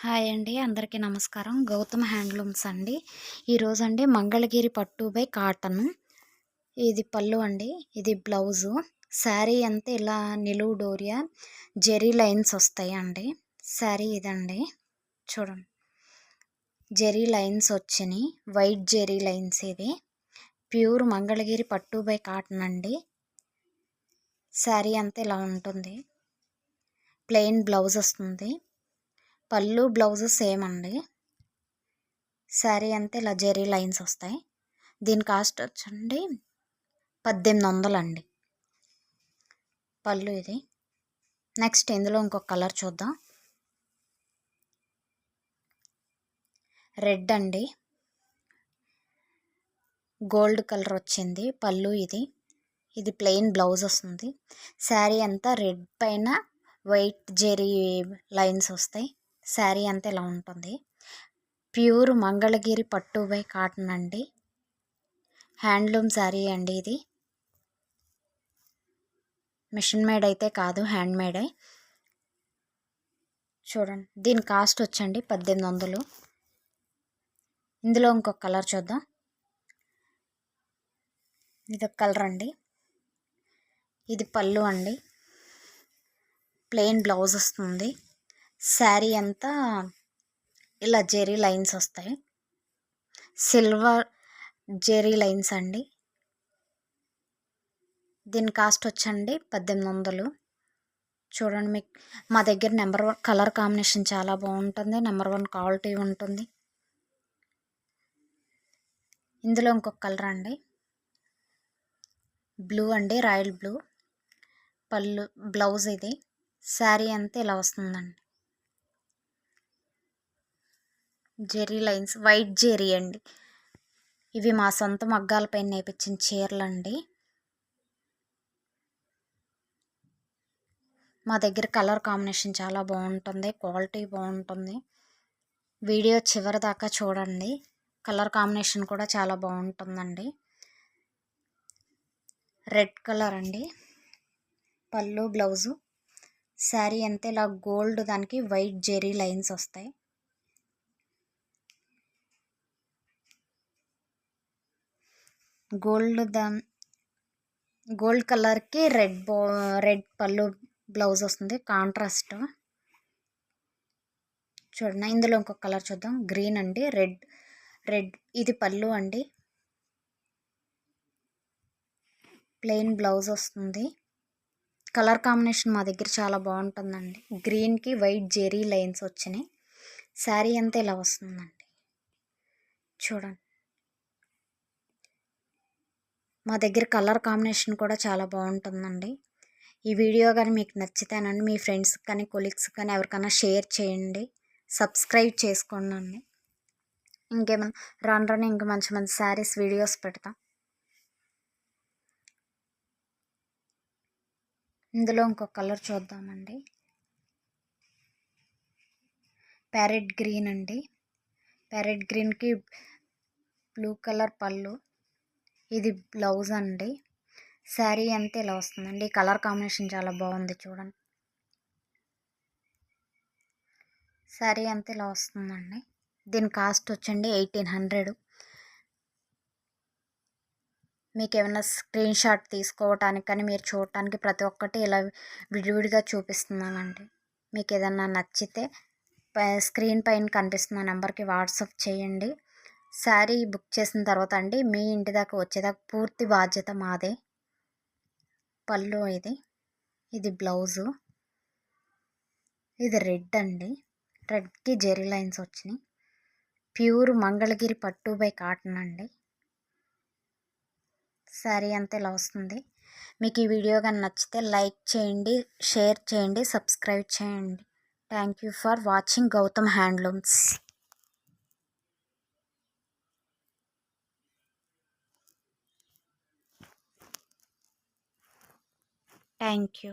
Hi అండి. అందరికీ నమస్కారం. గౌతమ్ హ్యాండ్లూమ్స్ అండి. ఈరోజు అండి మంగళగిరి పట్టు బై కాటన్. ఇది పళ్ళు అండి. ఇది బ్లౌజు. శారీ అంతా ఇలా నిలువు డోరియా జెరీ లైన్స్ వస్తాయి అండి. శారీ ఇదండి. చూడండి. జెరీ లైన్స్ వచ్చినాయి. వైట్ జెరీ లైన్స్ ఇది. ప్యూర్ మంగళగిరి పట్టు బై కాటన్ అండి. శారీ అంతా ఇలా ఉంటుంది. ప్లెయిన్ బ్లౌజ్ వస్తుంది. పళ్ళు బ్లౌజ్ సేమ్ అండి. శారీ అంతే ఇలా జెరీ లైన్స్ వస్తాయి. దీని కాస్ట్ వచ్చండి పద్దెనిమిది వందలు అండి పళ్ళు ఇది. నెక్స్ట్ ఇందులో ఇంకొక కలర్ చూద్దాం. రెడ్ అండి. గోల్డ్ కలర్ వచ్చింది. పళ్ళు ఇది. ఇది ప్లెయిన్ బ్లౌజ్ వస్తుంది. శారీ అంతా రెడ్ పైన వైట్ జెరీ లైన్స్ వస్తాయి. శారీ అంతా ఇలా ఉంటుంది. ప్యూర్ మంగళగిరి పట్టు బై కాటన్ అండి. హ్యాండ్లూమ్ శారీ అండి ఇది. మిషన్ మేడ్ అయితే కాదు హ్యాండ్ మేడే. చూడండి దీని కాస్ట్ వచ్చండి పద్దెనిమిది వందలు ఇందులో ఇంకొక కలర్ చూద్దాం. ఇది కలర్ అండి. ఇది పళ్ళు అండి. ప్లెయిన్ బ్లౌజ్ వస్తుంది. శారీ అంతా ఇలా జెరీ లైన్స్ వస్తాయి. సిల్వర్ జెరీ లైన్స్ అండి. దీని కాస్ట్ వచ్చండి పద్దెనిమిది వందలు. చూడండి మీకు మా దగ్గర నెంబర్ వన్ కలర్ కాంబినేషన్ చాలా బాగుంటుంది. నెంబర్ వన్ క్వాలిటీ ఉంటుంది. ఇందులో ఇంకొక కలర్ అండి. బ్లూ అండి రాయల్ బ్లూ. పళ్ళు బ్లౌజ్ ఇది. శారీ అంతా ఇలా వస్తుందండి. జెరీ లైన్స్ వైట్ జెరీ అండి. ఇవి మా సొంత మగ్గాలపైన నేపించిన చీరలు అండి మా దగ్గర కలర్ కాంబినేషన్ చాలా బాగుంటుంది క్వాలిటీ బాగుంటుంది. వీడియో చివరి దాకా చూడండి కలర్ కాంబినేషన్ కూడా చాలా బాగుంటుందండి. రెడ్ కలర్ అండి పళ్ళు బ్లౌజు. శారీ అంతే ఇలా గోల్డ్ దానికి వైట్ జెరీ లైన్స్ వస్తాయి. గోల్డ్ దాన్ గోల్డ్ కలర్కి రెడ్ బో రెడ్ పళ్ళు బ్లౌజ్ వస్తుంది కాంట్రాస్ట్. చూడండి ఇందులో ఇంకొక కలర్ చూద్దాం. గ్రీన్ అండి రెడ్ రెడ్ ఇది పళ్ళు అండి. ప్లెయిన్ బ్లౌజ్ వస్తుంది. కలర్ కాంబినేషన్ మా దగ్గర చాలా బాగుంటుందండి. గ్రీన్కి వైట్ జెరీ లైన్స్ వచ్చినాయి. శారీ అంతా ఇలా వస్తుందండి. చూడండి. మా దగ్గర కలర్ కాంబినేషన్ కూడా చాలా బాగుంటుందండి. ఈ వీడియో కానీ మీకు నచ్చితేనండి మీ ఫ్రెండ్స్ కానీ కొలీగ్స్ కానీ ఎవరికైనా షేర్ చేయండి. సబ్స్క్రైబ్ చేసుకోండి ఇంకేమైనా రాను రాను ఇంకా మంచి మంచి శారీస్ వీడియోస్ పెడతాం. ఇందులో ఇంకొక కలర్ చూద్దామండి. ప్యారెట్ గ్రీన్ అండి. ప్యారెట్ గ్రీన్కి బ్లూ కలర్ పళ్ళు. ఇది బ్లౌజ్ అండి. శారీ అంతే ఇలా వస్తుందండి. కలర్ కాంబినేషన్ చాలా బాగుంది చూడండి. శారీ అంతే ఇలా వస్తుందండి. దీని కాస్ట్ వచ్చండి ఎయిటీన్ హండ్రెడ్. మీకు ఏమైనా స్క్రీన్ షాట్ తీసుకోవటానికి కానీ మీరు చూడటానికి ప్రతి ఒక్కటి ఇలా విడివిడిగా చూపిస్తున్నానండి. మీకు ఏదన్నా నచ్చితే స్క్రీన్ పైన కనిపిస్తున్న నెంబర్కి వాట్సాప్ చేయండి. శారీ బుక్ చేసిన తర్వాత అండి మీ ఇంటి దాకా వచ్చేదాకా పూర్తి బాధ్యత మాదే. పళ్ళు ఇది. ఇది బ్లౌజు. ఇది రెడ్ అండి. రెడ్కి జెరీ లైన్స్ వచ్చినాయి. ప్యూర్ మంగళగిరి పట్టు బై కాటన్ అండి. శారీ అంతా ఇలా వస్తుంది. మీకు ఈ వీడియో కానీ నచ్చితే లైక్ చేయండి షేర్ చేయండి సబ్స్క్రైబ్ చేయండి. Thank you for watching Gautam handlooms. Thank you